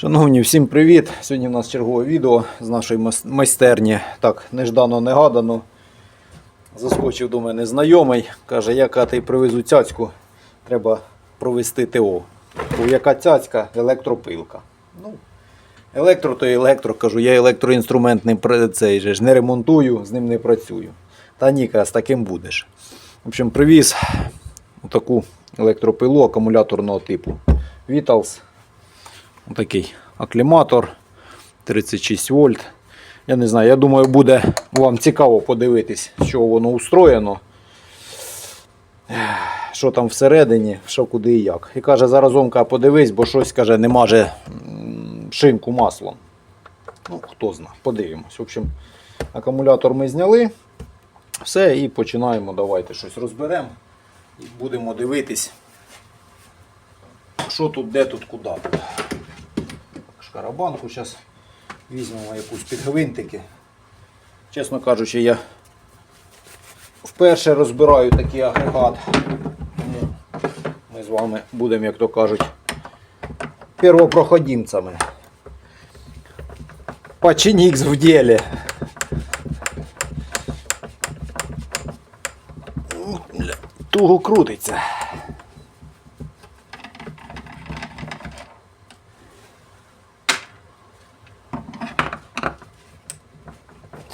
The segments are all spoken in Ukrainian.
Шановні, всім привіт! Сьогодні у нас чергове відео з нашої майстерні. Так, неждано негадано. Заскочив до мене знайомий. Каже, яка ти привезу цяцьку, треба провести ТО. Бо яка цяцька, електропилка. Ну, електро то електро, кажу, я електроінструмент не, цей же не ремонтую, з ним не працюю. Та ні, каже, з таким будеш. В общем, привіз таку електропилу акумуляторного типу. Vitals. Такий акліматор 36 вольт. Я не знаю, я думаю, буде вам цікаво подивитись, що воно устроєно. Що там всередині, що куди і як. І каже, заразом каже, подивись, бо щось каже, не маже шинку маслом. Ну, хто зна, подивимось. В общем, акумулятор ми зняли. Все, і починаємо. Давайте щось розберемо. І будемо дивитись, що тут, де тут, куди шкарабанку. Зараз візьмемо якусь під гвинтики. Чесно кажучи, я вперше розбираю такий агрегат. Ми з вами будемо, як то кажуть, первопроходимцями. Починікс в ділі. Туго крутиться.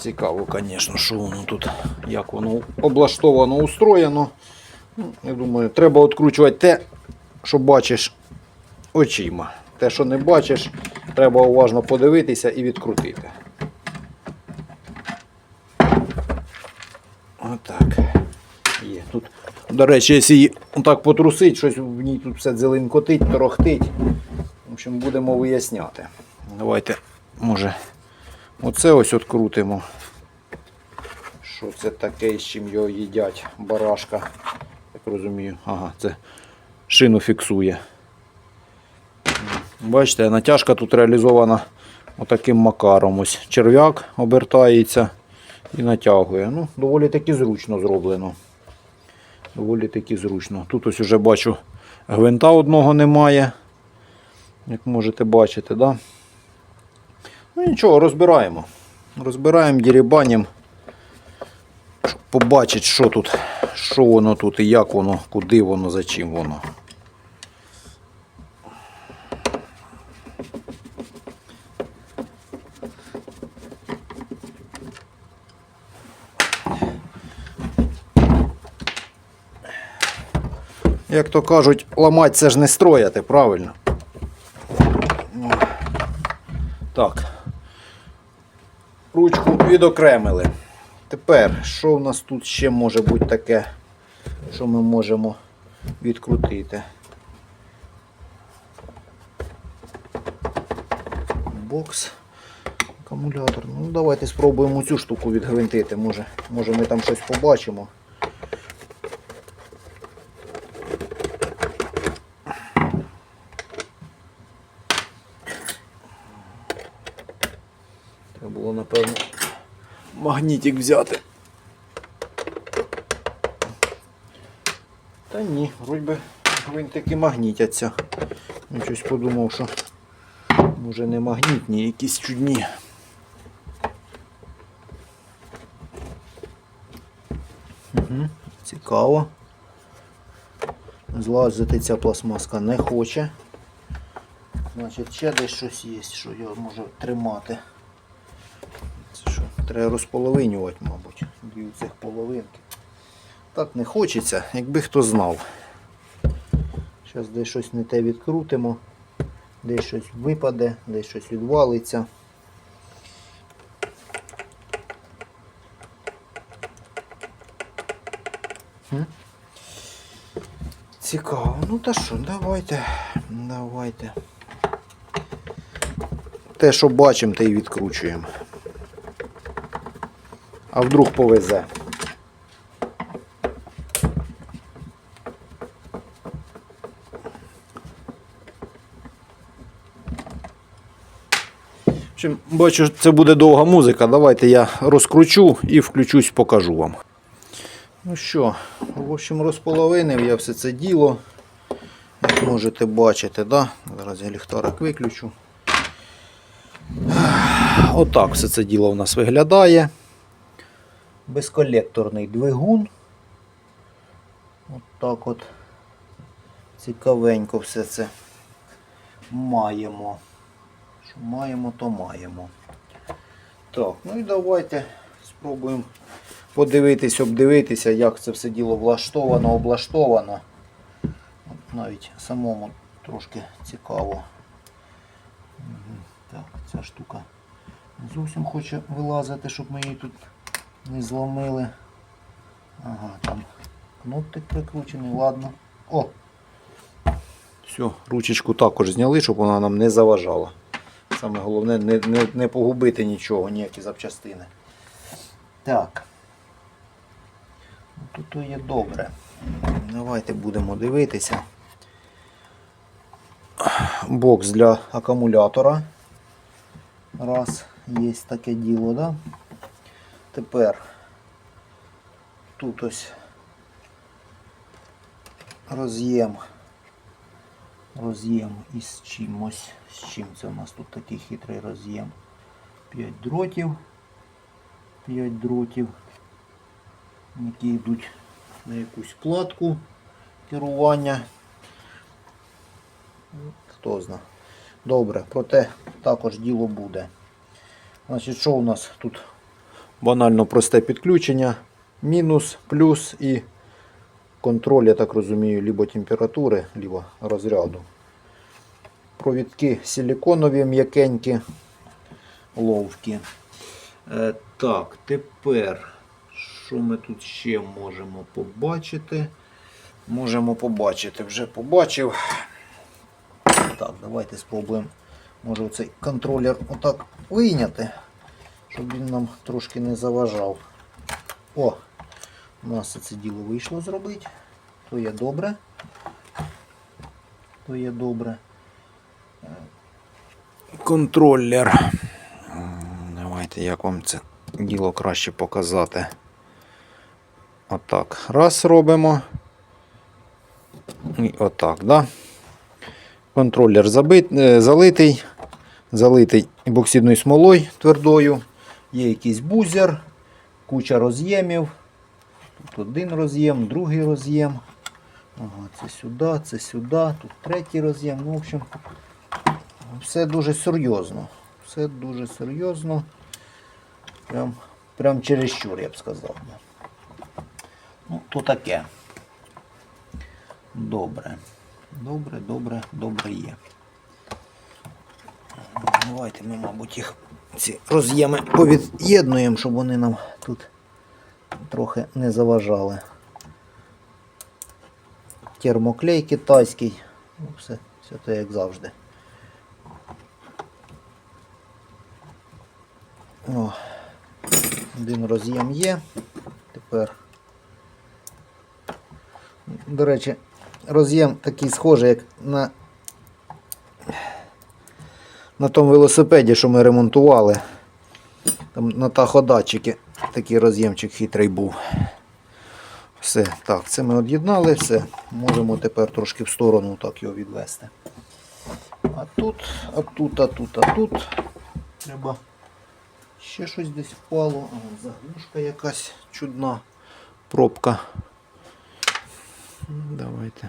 Цікаво, звісно, що воно тут, як воно облаштовано, устроєно. Ну, Я думаю, треба відкручувати те, що бачиш очима. Те, що не бачиш, треба уважно подивитися і відкрутити. Отак. Є. Тут, до речі, якщо її так потрусить, щось в ній тут все дзеленкотить, торохтить. В общем, будемо виясняти. Давайте, може. Оце ось открутимо. Що це таке, з чим його їдять? Барашка. Так розумію. Ага, це шину фіксує. Бачите, натяжка тут реалізована отаким макаром. Ось черв'як обертається і натягує. Ну, доволі таки зручно зроблено. Доволі таки зручно. Тут ось уже бачу гвинта одного немає. Як можете бачити, да? Ну нічого, розбираємо. Розбираємо, дірібанємо, щоб побачити, що тут, що воно тут і як воно, куди воно, за чим воно. Як то кажуть, ламати це ж не строяти, правильно? Так. Ручку відокремили. Тепер, що в нас тут ще може бути таке, що ми можемо відкрутити? Бокс. Акумулятор. Ну, давайте спробуємо цю штуку відгвинтити. Може, може ми там щось побачимо. Треба було, напевно, магнітик взяти. Та ні, вроді би гвинтики магнітяться. Я щось подумав, що може не магнітні, якісь чудні. Угу, цікаво. Злазити ця пластмаска не хоче. Значить, ще десь щось є, що його може тримати. Треба розполовинювати, мабуть. Дві цих половинки. Так не хочеться, якби хто знав. Зараз десь щось не те відкрутимо, десь щось випаде, десь щось відвалиться. Цікаво. Ну та що, давайте. Давайте. Те, що бачимо, те й відкручуємо. А вдруг повезе. Бачу, це буде довга музика. Давайте я розкручу і включусь, покажу вам. Ну що, в общем, розполовинив я все це діло. Як можете бачити, да? зараз я ліхтарик виключу. отак все це діло у нас виглядає. Безколекторний двигун. От так от цікавенько все це маємо. Що маємо, то маємо. Так, ну і давайте спробуємо подивитись, обдивитися, як це все діло влаштовано, облаштовано. Навіть самому трошки цікаво. Так, ця штука не зовсім хоче вилазити, щоб ми її тут не зломили. Ага, там кнопик прикручений, ладно. О! Все, ручечку також зняли, щоб вона нам не заважала. Саме головне не, не, не погубити нічого, ніякі запчастини. Так. Ну, Тут є добре. Давайте будемо дивитися. Бокс для акумулятора. Раз, є таке діло, да? Тепер тут ось роз'єм. Роз'єм із чимось. З чим це у нас тут такий хитрий роз'єм? 5 дротів. 5 дротів, які йдуть на якусь платку керування. Хто зна. Добре, проте також діло буде. Значить, що у нас тут? Банально просте підключення. Мінус, плюс і контроль, я так розумію, либо температури, либо розряду. Провідки силиконові м'якенькі, ловкі. Е, так, тепер, що ми тут ще можемо побачити? Можемо побачити, вже побачив. Так, давайте спробуємо. Може цей контролер отак вийняти, щоб він нам трошки не заважав. О, у нас це діло вийшло зробити. То є добре. То є добре. Контролер. Давайте як вам це діло краще показати. Отак. Раз робимо. І отак, да? Контролер забит, е, залитий. Залитий боксидною смолою твердою. Є якийсь бузер, куча роз'ємів. Тут один роз'єм, другий роз'єм. Ага, це сюди, це сюди, тут третій роз'єм. Ну, в общем, все дуже серйозно. Все дуже серйозно. Прям, прям чересчур, я б сказав. Ну, то таке. Добре. Добре, добре, добре є. Давайте ми, мабуть, їх ці роз'єми повід'єднуємо, щоб вони нам тут трохи не заважали. Термоклей китайський. Ну, все, все те як завжди. О, один роз'єм є. Тепер. До речі, роз'єм такий схожий, як на, на тому велосипеді, що ми ремонтували. Там на таходатчики такий роз'ємчик хитрий був. Все, так, це ми од'єднали, все. Можемо тепер трошки в сторону так його відвести. А тут, а тут, а тут, а тут. Треба ще щось десь впало. А, заглушка якась чудна. Пробка. Давайте.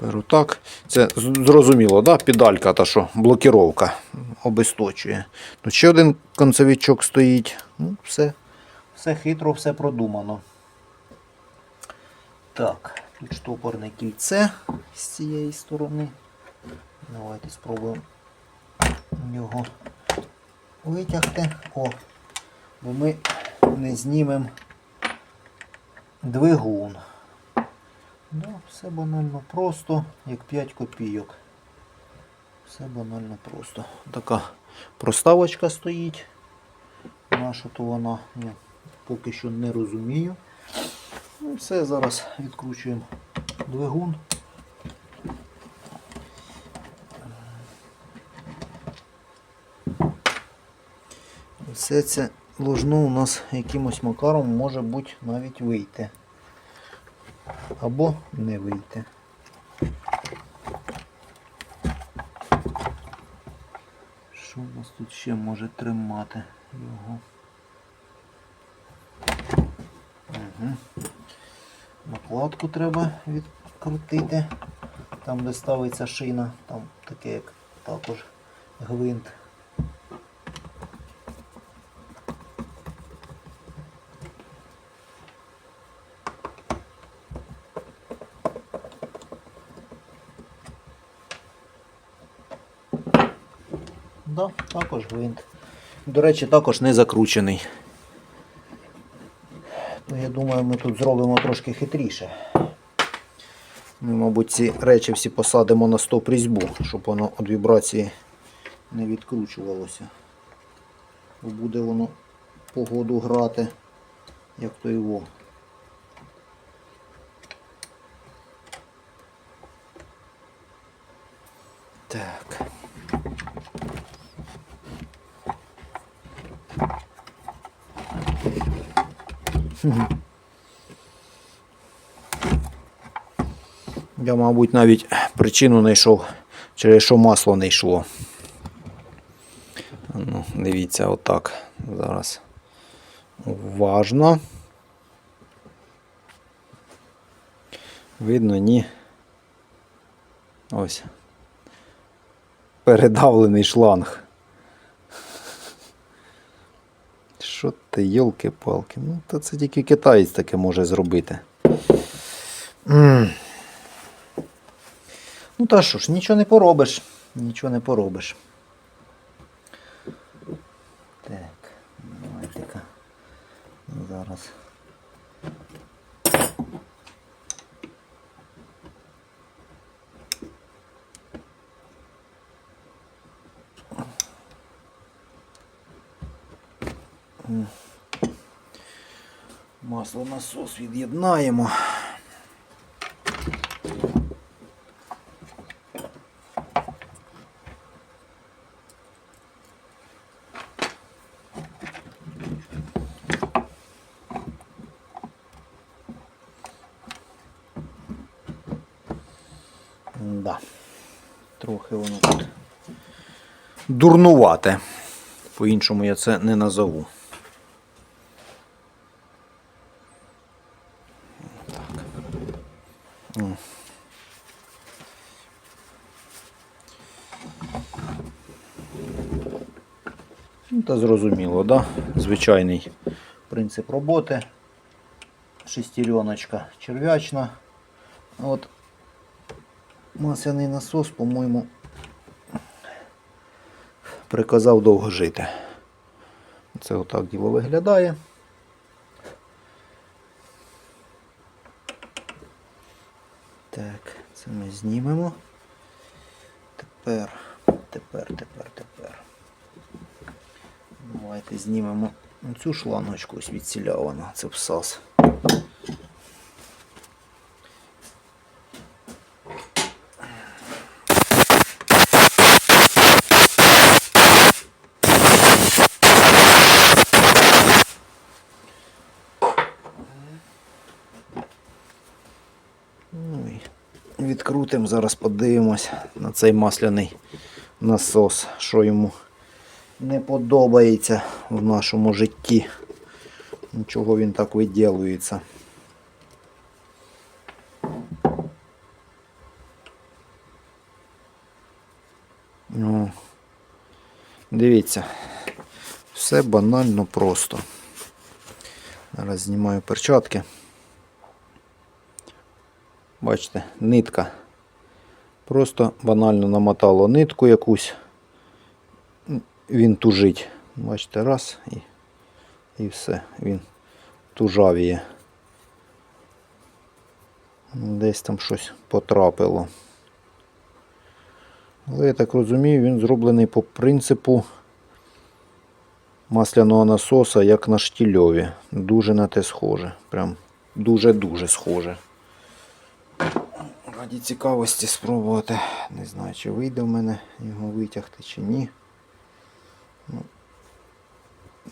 Тепер отак. Це зрозуміло, да? педалька та що, блокіровка обесточує. Тут ще один концевичок стоїть. Ну, все, все хитро, все продумано. Так, тут штопорне кільце з цієї сторони. Давайте спробуємо його витягти. О, бо ми не знімемо двигун. Ну, все банально просто, як 5 копійок. Все банально просто. Така проставочка стоїть. Наша то вона, я поки що не розумію. Ну, все, зараз відкручуємо двигун. Все це ложно у нас якимось макаром може бути навіть вийти. Або не вийти. Що нас тут ще може тримати його. Угу. Накладку треба відкрутити. Там, де ставиться шина, там таке як також гвинт. Да, також гвинт. До речі, також не закручений. Ну, я думаю, ми тут зробимо трошки хитріше. Ми, мабуть, ці речі всі посадимо на стоп різьбу, щоб воно від вібрації не відкручувалося. Бо буде воно погоду грати, як то його. Так. Я, мабуть, навіть причину знайшов, через що масло не йшло. Ну, дивіться, отак. Зараз. Уважно. Видно, ні. Ось. Передавлений шланг. Що ти, йолки-палки? Ну, то це тільки китаєць таке може зробити. Mm. Ну та що ж, нічого не поробиш. Нічого не поробиш. Так, давайте-ка. Зараз. М. Масло насос від'єднаємо. Да. Трохи воно тут дурнувате. По-іншому я це не назову. Та зрозуміло, да? Звичайний принцип роботи. Шестереночка черв'ячна. От масляний насос, по-моєму, приказав довго жити. Це отак діло виглядає. Так, це ми знімемо. Тепер, тепер, тепер. Давайте знімемо цю шлангочку ось відсіля вона, це всас. Ну відкрутимо, зараз подивимось на цей масляний насос, що йому не подобається в нашому житті. Нічого він так виділується. Ну, дивіться, все банально просто. Зараз знімаю перчатки. Бачите, нитка. Просто банально намотало нитку якусь. Він тужить. Бачите, раз і, і все. Він тужавіє. Десь там щось потрапило. Але я так розумію, він зроблений по принципу масляного насоса, як на штільові. Дуже на те схоже. Прям дуже-дуже схоже. Раді цікавості спробувати. Не знаю, чи вийде в мене його витягти, чи ні.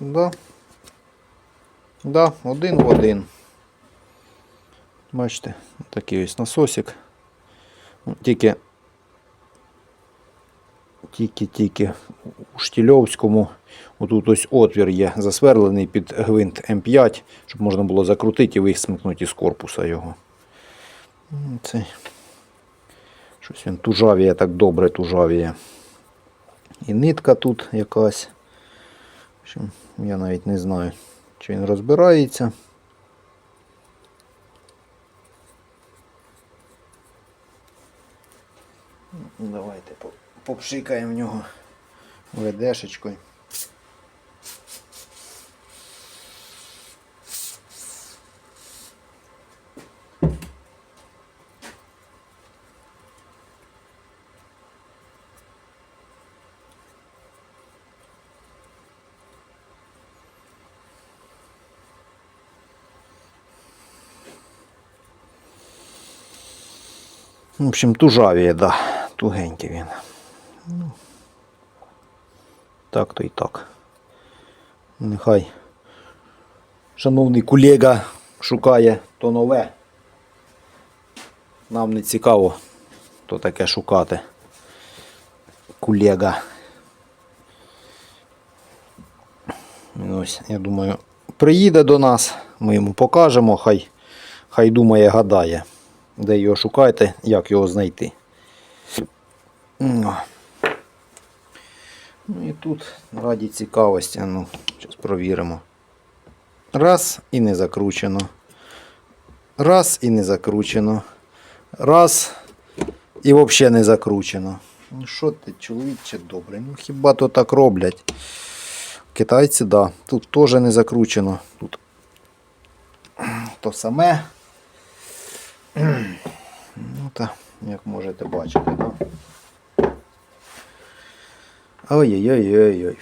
Ну, да. Да, один в один. Бачите, такий ось насосик. Ну, Тільки тільки-тільки у Штільовському. Отут ось отвір є засверлений під гвинт М5, щоб можна було закрутити і висмикнути із корпуса його. М, Це щось він тужавіє, так добре тужавіє. І нитка тут якась. Общем, я навіть не знаю, чи він розбирається. Ну, Давайте попшикаємо в нього ведешечкою. В общем, тужавіє, да. Тугенький він. Ну, так то і так. Нехай шановний колега шукає то нове. Нам не цікаво то таке шукати. Колега. Ось, я думаю, приїде до нас, ми йому покажемо, хай, хай думає, гадає, де його шукати, як його знайти. Ну. Ну і тут раді цікавості, ну, зараз провіримо. Раз і не закручено. Раз і не закручено. Раз і взагалі не закручено. Ну що ти, чоловіче добрий, ну хіба то так роблять? Китайці, да. Тут теж не закручено. Тут то саме. Ну та, як можете бачити, да? Ой-ой-ой-ой-ой.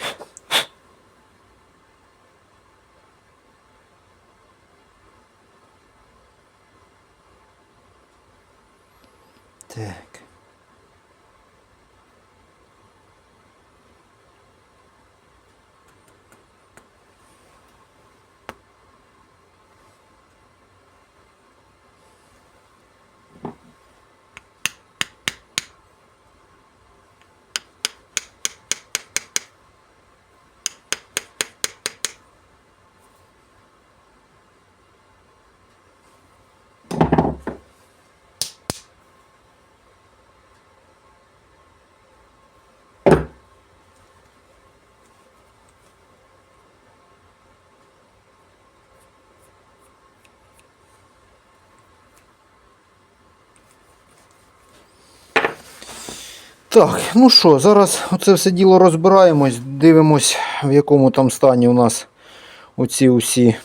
Так, ну що, зараз оце все діло розбираємось, дивимось, в якому там стані у нас оці усі.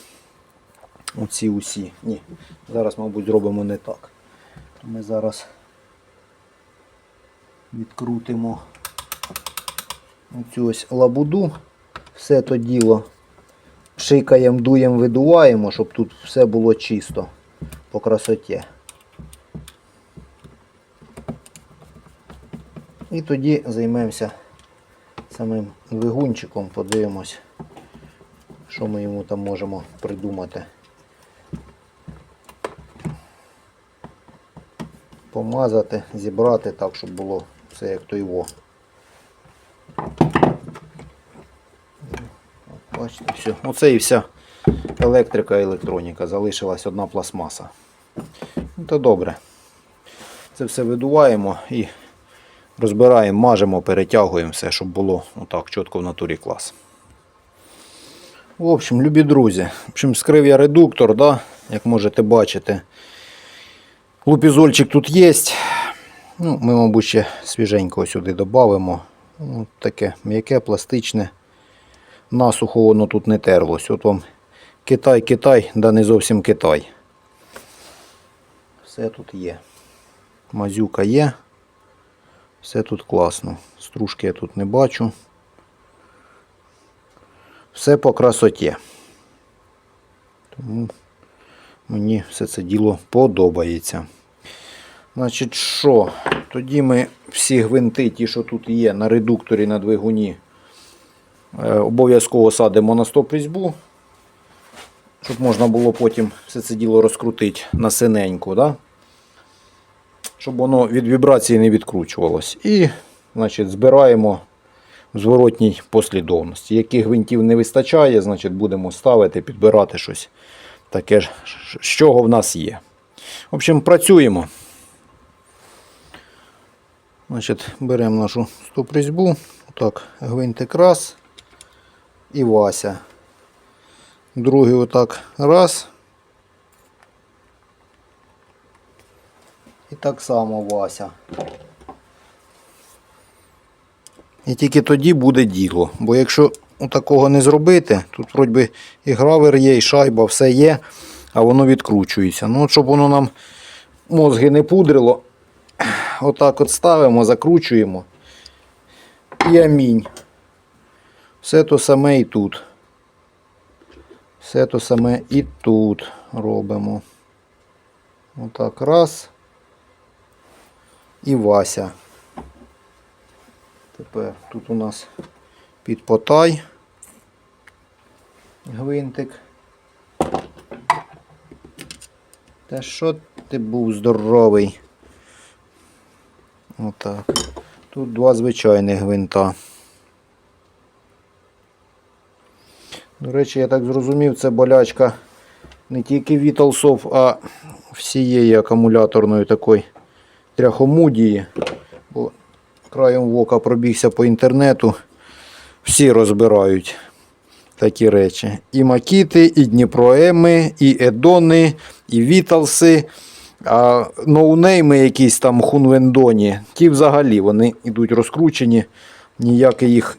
Оці усі. Ні, зараз, мабуть, зробимо не так. Ми зараз відкрутимо оцю ось лабуду. Все то діло шикаємо, дуємо, видуваємо, щоб тут все було чисто по красоті. І тоді займемося самим двигунчиком, подивимось, що ми йому там можемо придумати. Помазати, зібрати так, щоб було все як то його. Бачите, все. Оце і вся електрика і електроніка. Залишилась одна пластмаса. Ну, то добре. Це все видуваємо і розбираємо, мажемо, перетягуємо все, щоб було отак чітко в натурі клас. В общем, любі друзі, в общем, скрив я редуктор, да, як можете бачити. Лупізольчик тут є. Ну, ми, мабуть, ще свіженького сюди додамо. Ну, таке м'яке, пластичне. Насухо воно тут не терлось. От вам Китай, Китай, да не зовсім Китай. Все тут є. Мазюка є. Все тут класно. Стружки я тут не бачу. Все по красоті. Тому мені все це діло подобається. Значить, що? Тоді ми всі гвинти, ті, що тут є, на редукторі на двигуні, е, обов'язково садимо на стоп різьбу, щоб можна було потім все це діло розкрутити на синеньку. Да? Щоб воно від вібрації не відкручувалось. І значить, збираємо в зворотній послідовності. Яких гвинтів не вистачає, значить будемо ставити, підбирати щось таке, ж, з чого в нас є. В общем, працюємо. Значить, беремо нашу стоп-різьбу. Так, гвинтик раз і Вася. Другий отак раз. І так само Вася. І тільки тоді буде діло. Бо якщо такого не зробити, тут вроді би і гравер є, і шайба, все є, а воно відкручується. Ну, от щоб воно нам мозги не пудрило, отак от ставимо, закручуємо. І амінь. Все то саме і тут. Все то саме і тут робимо. Отак раз. І Вася. Тепер тут у нас під потай гвинтик. Та що ти був здоровий? Отак. Тут два звичайних гвинта. До речі, я так зрозумів, це болячка не тільки Віталсов, а всієї акумуляторної такої тряхомудії. Бо краєм вока пробігся по інтернету. Всі розбирають такі речі. І Макіти, і Дніпроеми, і Едони, і Віталси. А ноунейми якісь там хунвендоні, ті взагалі вони йдуть розкручені, ніяк їх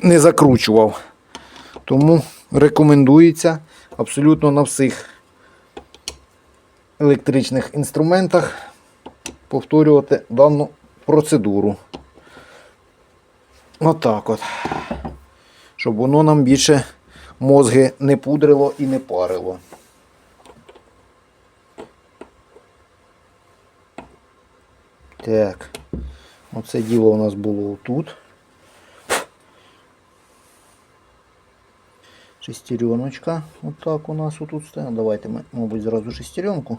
не закручував. Тому рекомендується абсолютно на всіх електричних інструментах повторювати дану процедуру. Отак от. Щоб воно нам більше мозги не пудрило і не парило. Так. Оце діло у нас було тут. Шестереночка. Отак у нас отут стоїть. Давайте ми, мабуть, зразу шестеренку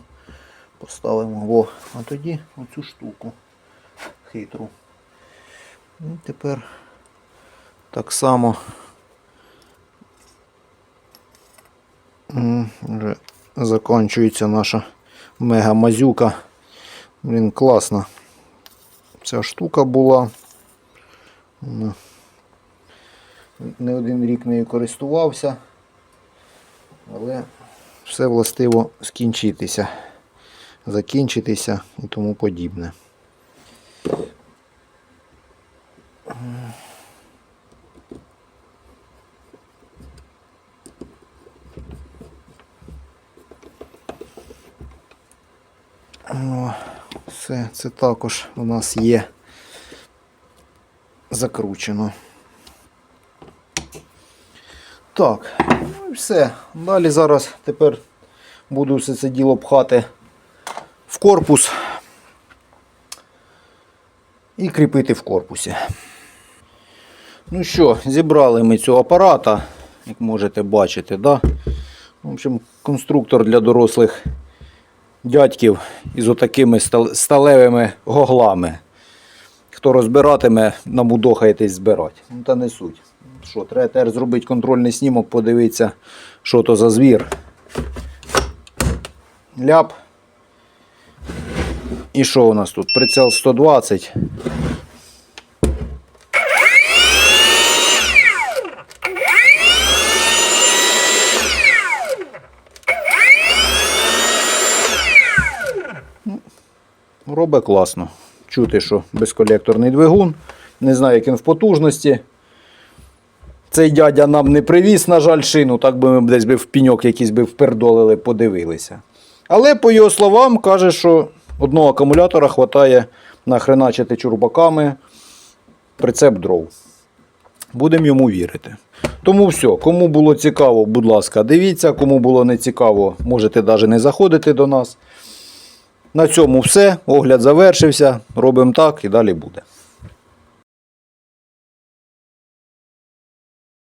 поставимо. Во, а тоді оцю штуку хитру. І тепер так само вже закінчується наша мега-мазюка. Блін, класна. Ця штука була. Не один рік нею користувався, але все властиво скінчитися, закінчитися і тому подібне. О, все, це також у нас є закручено. Так, ну і все. Далі зараз тепер буду все це діло пхати в корпус і кріпити в корпусі. Ну що, зібрали ми цього апарата, як можете бачити, да? В общем, конструктор для дорослих дядьків із отакими сталевими гоглами. Хто розбиратиме, намудохаєтесь збирати. Ну та не суть. Що, треба тепер зробити контрольний снімок, подивитися, що то за звір. Ляп. І що у нас тут? Прицел 120. Робить класно. Чути, що безколекторний двигун. Не знаю, як він в потужності. Цей дядя нам не привіз, на жаль, шину, так би ми десь би в піньок якийсь би впердолили, подивилися. Але, по його словам, каже, що одного акумулятора вистачає нахреначити чурбаками прицеп дров. Будемо йому вірити. Тому все, кому було цікаво, будь ласка, дивіться, кому було не цікаво, можете навіть не заходити до нас. На цьому все. Огляд завершився. Робимо так і далі буде.